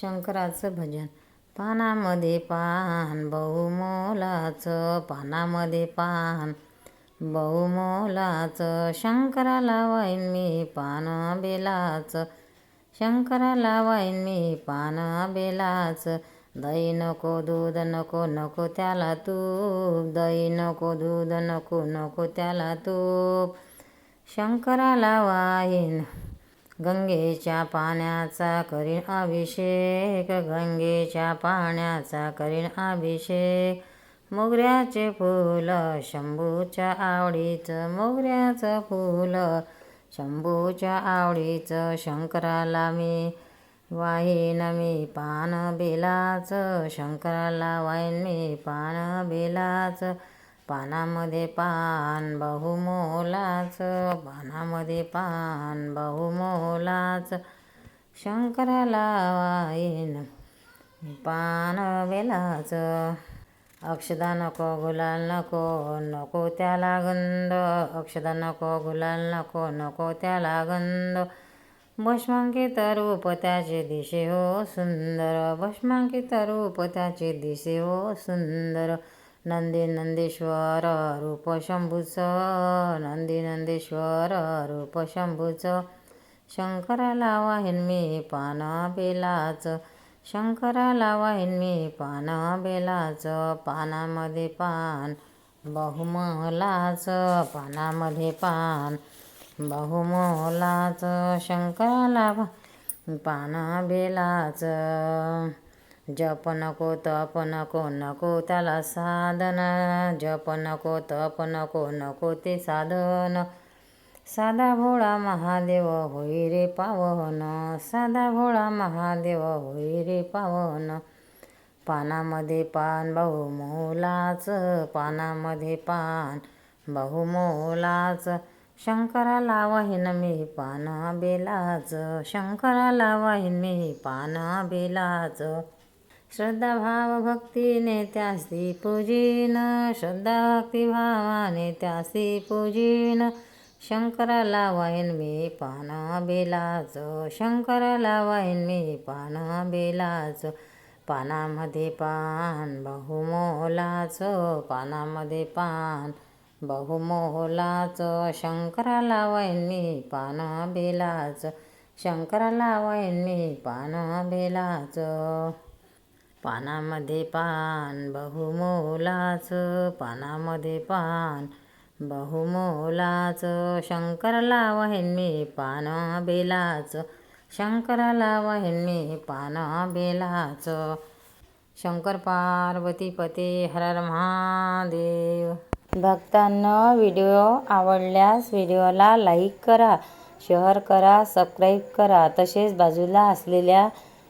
शंकराचं भजन. पानामध्ये पान बहुमोलाचं पानामध्ये पान. बहुमोलाचं शंकराला वाईन मी पान बेलाचं. शंकराला वाईन मी पान बेलाचं. दही नको दूध नको नको त्याला तूप. दही नको दूध नको नको त्याला तूप. शंकराला वाईन गंगेच्या पाण्याचा करीन अभिषेक गंगेच्या पाण्याचा करीन अभिषेक. मोगऱ्याचे फूल शंभूच्या आवडीचं मोगऱ्याचं फूल शंभूच्या आवडीचं. शंकराला मी वाहीन मी पान बेलाचं. शंकराला वाईन मी पान बेलाचं. पानामध्ये पान बहुमोलाचं पानामध्ये पान बहुमोलाचं. शंकराला वाईन पान बेलाचं अक्षदा नको गुलाल नको नको त्याला गंध. अक्षदा नको गुलाल नको नको त्याला गंध. भस्मांकित रूप त्याचे दिशे हो सुंदर. भस्मांकित रूप त्याचे दिशे हो सुंदर. नंदी नंदेश्वर रूप शंभूचं नंदी नंदेश्वर रूप शंभूचं. शंकराला वाहीन मी पान बेलाचं शंकराला वाहीन मी पान बेलाचं पानामध्ये पान बहुमलाचं पानामध्ये पान बहुमोलाचं शंकराला पान बेलाचं. जप नको तप नको नको त्याला साधन. जप नको तप नको नको ते साधन. साधा भोळा महादेव होई रे पावन. साधा भोळा महादेव होई रे पावन. पानामध्ये पान बहुमोलाचं पानामध्ये पान बहुमोलाचं. शंकराला लावाहीन मी पान बेलाचं शंकराला लावाहीन मी पान बेलाचं. श्रद्धा भाव भक्तीने त्यासी पूजीन श्रद्धा भक्ती भावाने त्यासी पूजीन. शंकराला वाहीन मी पान बेलाचं शंकराला वाहीन मी पान बेलाचं. पानामध्ये पान बहुमोलाचं पानामध्ये पान बहुमोलाचं. शंकराला वाईन मी पान बेलाचं शंकराला वाईन मी पान बेलाचं. पानामध्ये पान बहुमोलाचं पानामध्ये पान बहुमोलाचं शंकराला वाहीन मी पान बेलाचं शंकराला वाहीन मी पान बेलाचं. शंकर पार्वती पते हर हर महादेव. भक्तांना व्हिडिओ आवडल्यास व्हिडिओला लाईक करा शेअर करा सबस्क्राईब करा. तसेच बाजूला असलेल्या